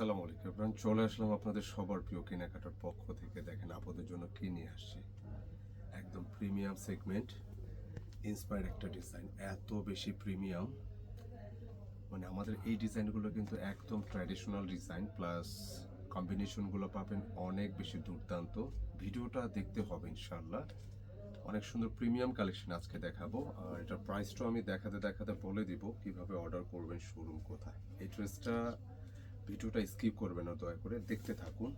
আসসালামু আলাইকুম আপনার চলে আসলাম আপনাদের সবার প্রিয় কেনাকাটার পক্ষ থেকে। দেখেন আপনাদের জন্য কি নিয়ে আসছি? একদম প্রিমিয়াম সেগমেন্ট ইন্সপায়ার একটা ডিজাইন এত বেশি প্রিমিয়াম মানে আমাদের এই ডিজাইনগুলো কিন্তু একদম ট্র্যাডিশনাল ডিজাইন প্লাস কম্বিনেশনগুলো পাবেন অনেক বেশি দুর্দান্ত। ভিডিওটা দেখতে হবে ইনশাল্লাহ অনেক সুন্দর প্রিমিয়াম কালেকশন আজকে দেখাবো। আর এটার প্রাইসটাও আমি দেখাতে দেখাতে বলে দিব কীভাবে অর্ডার করবেন শোরুম কোথায়। এই ড্রেসটা ভিডিওটা স্কিপ করবেন না, দয়া করে। দেখতে থাকুন।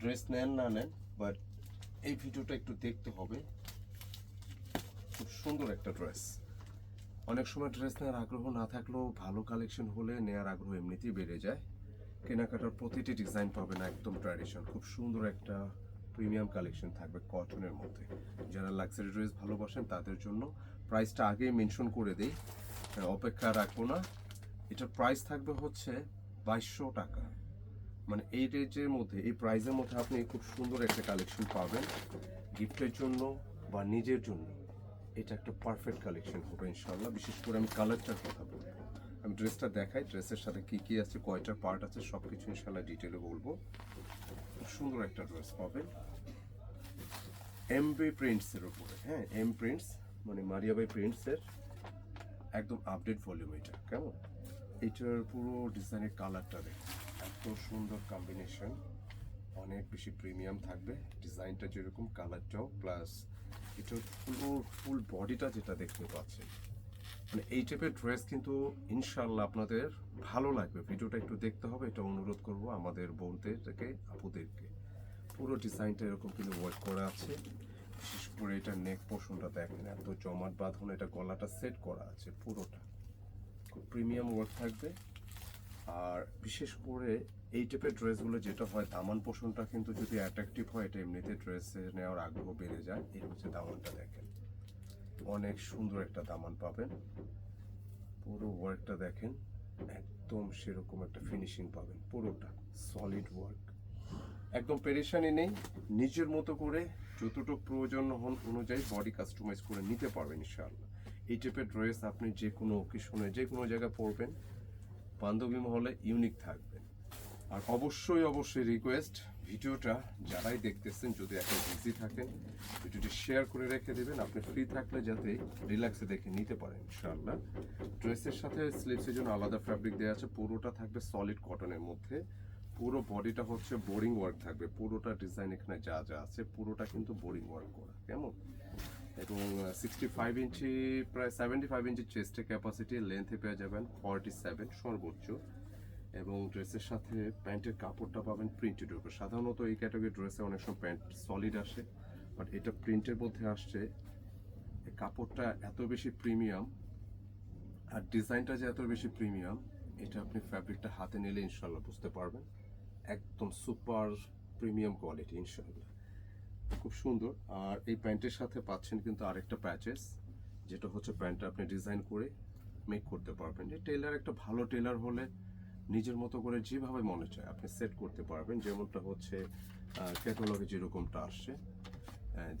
ড্রেস নেন, না নেন বাট এই ভিডিওটা একটু দেখতে হবে। খুব সুন্দর একটা ড্রেস অনেক সময় ড্রেস নেওয়ার আগ্রহ না থাকলেও ভালো কালেকশন হলে নেওয়ার আগ্রহ এমনিতেই বেড়ে যায়। কেনাকাটার প্রতিটি ডিজাইন পাবেন একদম ট্র্যাডিশন খুব সুন্দর একটা প্রিমিয়াম কালেকশন থাকবে কটনের মধ্যে। যারা লাক্সারি ড্রেস ভালোবাসেন, তাদের জন্য প্রাইসটা আগেই মেনশন করে দিই। অপেক্ষা রাখব না। এটার প্রাইস থাকবে হচ্ছে বাইশশো টাকা। মানে এই রেঞ্জের মধ্যে, এই প্রাইসের মধ্যে আপনি খুব সুন্দর একটা কালেকশন পাবেন। গিফটের জন্য বা নিজের জন্য। এটা একটা পারফেক্ট কালেকশন হবে ইনশাল্লাহ বিশেষ করে আমি কালারটার কথা বলব। আমি ড্রেসটা দেখাই ড্রেসের সাথে কী কী আছে, কয়টা পার্ট আছে সব কিছু ইনশাল্লাহ ডিটেলে বলব। খুব সুন্দর একটা ড্রেস পাবেন। এমবি প্রিন্টসের উপরে হ্যাঁ এম প্রিন্টস মানে মারিয়াবাই প্রিন্টসের একদম আপডেট ভলিউম এটা, কেমন? এটার পুরো ডিজাইনের কালারটা দেখুন। এত সুন্দর কম্বিনেশন অনেক বেশি প্রিমিয়াম থাকবে। ডিজাইনটা যেরকম কালারটাও প্লাস এটার পুরো ফুল বডিটা যেটা দেখতে পাচ্ছেন। মানে এই টাইপের ড্রেস কিন্তু ইনশাল্লাহ আপনাদের ভালো লাগবে। ভিডিওটা একটু দেখতে হবে, এটা অনুরোধ করব আমাদের বোনদেরকে আপুদেরকে। পুরো ডিজাইনটা এরকম কিন্তু ওয়ার্ক করা আছে। বিশেষ করে এটা নেক পোর্শনটা দেখেন, এত জমাট বাঁধন, এটা গলাটা সেট করা আছে পুরোটা। খুব প্রিমিয়াম ওয়ার্ক থাকবে। আর বিশেষ করে এই টাইপের ড্রেসগুলো যেটা হয়, দামান পোষণটা কিন্তু যদি অ্যাট্রাকটিভ হয়, এটা এমনিতে ড্রেসে নেওয়ার আগ্রহ বেড়ে যায়। এই হচ্ছে দামানটা দেখেন। অনেক সুন্দর একটা দামান পাবেন। পুরো ওয়ার্কটা দেখেন, একদম সেরকম একটা ফিনিশিং পাবেন। পুরোটা সলিড ওয়ার্ক একদম পেরেশানি নেই, নিজের মতো করে যতটুকু প্রয়োজন হন অনুযায়ী বডি কাস্টমাইজ করে নিতে পারবেন ইনশাআল্লাহ। এই টাইপের ড্রেস আপনি যে কোনো ওকেশনে যে কোনো জায়গায় পরবেন, বান্ধবী মহলে ইউনিক থাকবেন আর অবশ্যই অবশ্যই রিকোয়েস্ট ভিডিওটা যারাই দেখতেছেন, যদি এখন বিজি থাকেন, ভিডিওটি শেয়ার করে রেখে দেবেন। আপনি ফ্রি থাকলে যাতে রিল্যাক্সে দেখে নিতে পারেন, ইনশাআল্লাহ। ড্রেসের সাথে স্লিভসের জন্য আলাদা ফ্যাব্রিক দেওয়া আছে। পুরোটা থাকবে সলিড কটনের মধ্যে। পুরো বডিটা হচ্ছে বোরিং ওয়ার্ক থাকবে। পুরোটা ডিজাইন এখানে যা যা আছে, পুরোটা কিন্তু বোরিং ওয়ার্ক করা, কেমন? এবং সিক্সটি ফাইভ ইঞ্চি, প্রায় সেভেন্টি ফাইভ ইঞ্চি চেস্টের ক্যাপাসিটি লেন্থে পেয়ে যাবেন ফর্টি সেভেন সর্বোচ্চ। এবং ড্রেসের সাথে প্যান্টের কাপড়টা পাবেন প্রিন্টেড উপর। সাধারণত এই ক্যাটাগরি ড্রেসে অনেক সময় প্যান্ট সলিড আসে বাট এটা প্রিন্টের মধ্যে আসছে। কাপড়টা এত বেশি প্রিমিয়াম আর ডিজাইনটা যে এত বেশি প্রিমিয়াম এটা আপনি ফ্যাব্রিকটা হাতে নিলে ইনশাল্লাহ বুঝতে পারবেন। একদম সুপার প্রিমিয়াম কোয়ালিটি ইনশাল্লাহ খুব সুন্দর। আর এই প্যান্টের সাথে পাচ্ছেন কিন্তু আরেকটা প্যাচেস, যেটা হচ্ছে প্যান্টটা আপনি ডিজাইন করে মেক করতে পারবেন। যে টেলার একটা ভালো টেলার হলে নিজের মতো করে যেভাবে মনে চায় আপনি সেট করতে পারবেন। যেমনটা হচ্ছে ক্যাটালগে যেরকমটা আসছে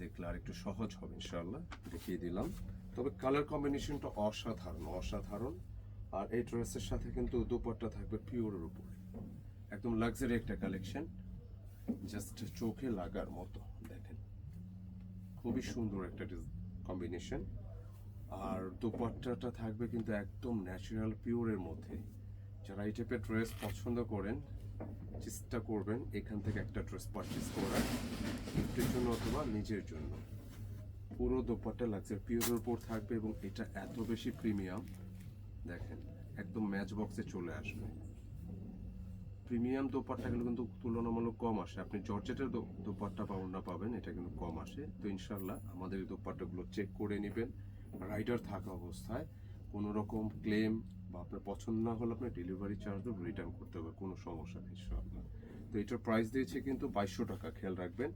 দেখলে আর একটু সহজ হবে ইনশাল্লাহ দেখিয়ে দিলাম। তবে কালার কম্বিনেশনটা অসাধারণ অসাধারণ। আর এই ড্রেসের সাথে কিন্তু দুপাট্টা থাকবে পিওরের উপরে। একদম লাক্সারি একটা কালেকশন জাস্ট চোখে লাগার মতো। খুবই সুন্দর একটা কম্বিনেশন আর দুপাট্টাটা থাকবে কিন্তু একদম ন্যাচারাল পিওরের মধ্যে। যারা এই টাইপের ড্রেস পছন্দ করেন, চেষ্টা করবেন এখান থেকে একটা ড্রেস পারচেস করার। গিফটের জন্য অথবা নিজের জন্য। পুরো দোপাট্টা লাগছে পিওরের উপর থাকবে এবং এটা এত বেশি প্রিমিয়াম দেখেন, একদম ম্যাচ বক্সে চলে আসবে। প্রিমিয়াম দোপাট্টাগুলো কিন্তু তুলনামূলক কম আসে। আপনি জর্জেটের দোপাট্টা পাবেন না পাবেন, এটা কিন্তু কম আসে। তো ইনশাল্লাহ আমাদের এই দোপাট্টাগুলো চেক করে নেবেন। রাইডার থাকা অবস্থায় কোনো রকম ক্লেম বা আপনার পছন্দ না হলে আপনার ডেলিভারি চার্জও রিটার্ন করতে হবে, কোনো সমস্যা নেই ইনশাল্লাহ তো এটার প্রাইস দিয়েছে কিন্তু বাইশশো টাকা, খেয়াল রাখবেন।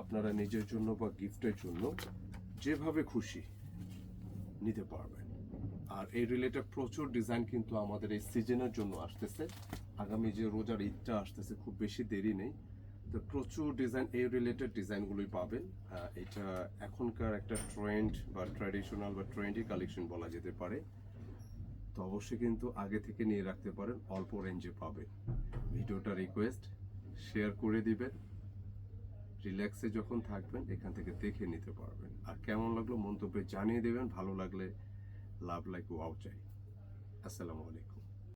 আপনারা নিজের জন্য বা গিফটের জন্য যেভাবে খুশি নিতে পারবেন। আর এই রিলেটেড প্রচুর ডিজাইন কিন্তু আমাদের এই সিজনের জন্য আসতেছে। আগামী যে রোজার ঈদটা আসতেছে খুব বেশি দেরি নেই। তো প্রচুর ডিজাইন এই রিলেটেড ডিজাইনগুলোই পাবেন। এটা এখনকার একটা ট্রেন্ড বা ট্র্যাডিশনাল বা ট্রেন্ডি কালেকশন বলা যেতে পারে। তো অবশ্যই কিন্তু আগে থেকে নিয়ে রাখতে পারেন, অল্প রেঞ্জে পাবেন। ভিডিওটা রিকোয়েস্ট শেয়ার করে দিবেন। রিল্যাক্সে যখন থাকবেন, এখান থেকে দেখে নিতে পারবেন। আর কেমন লাগল মন্তব্যে জানিয়ে দেবেন, ভালো লাগলে লাভ লাইক ওয়াও চাই। আসসালামু আলাইকুম।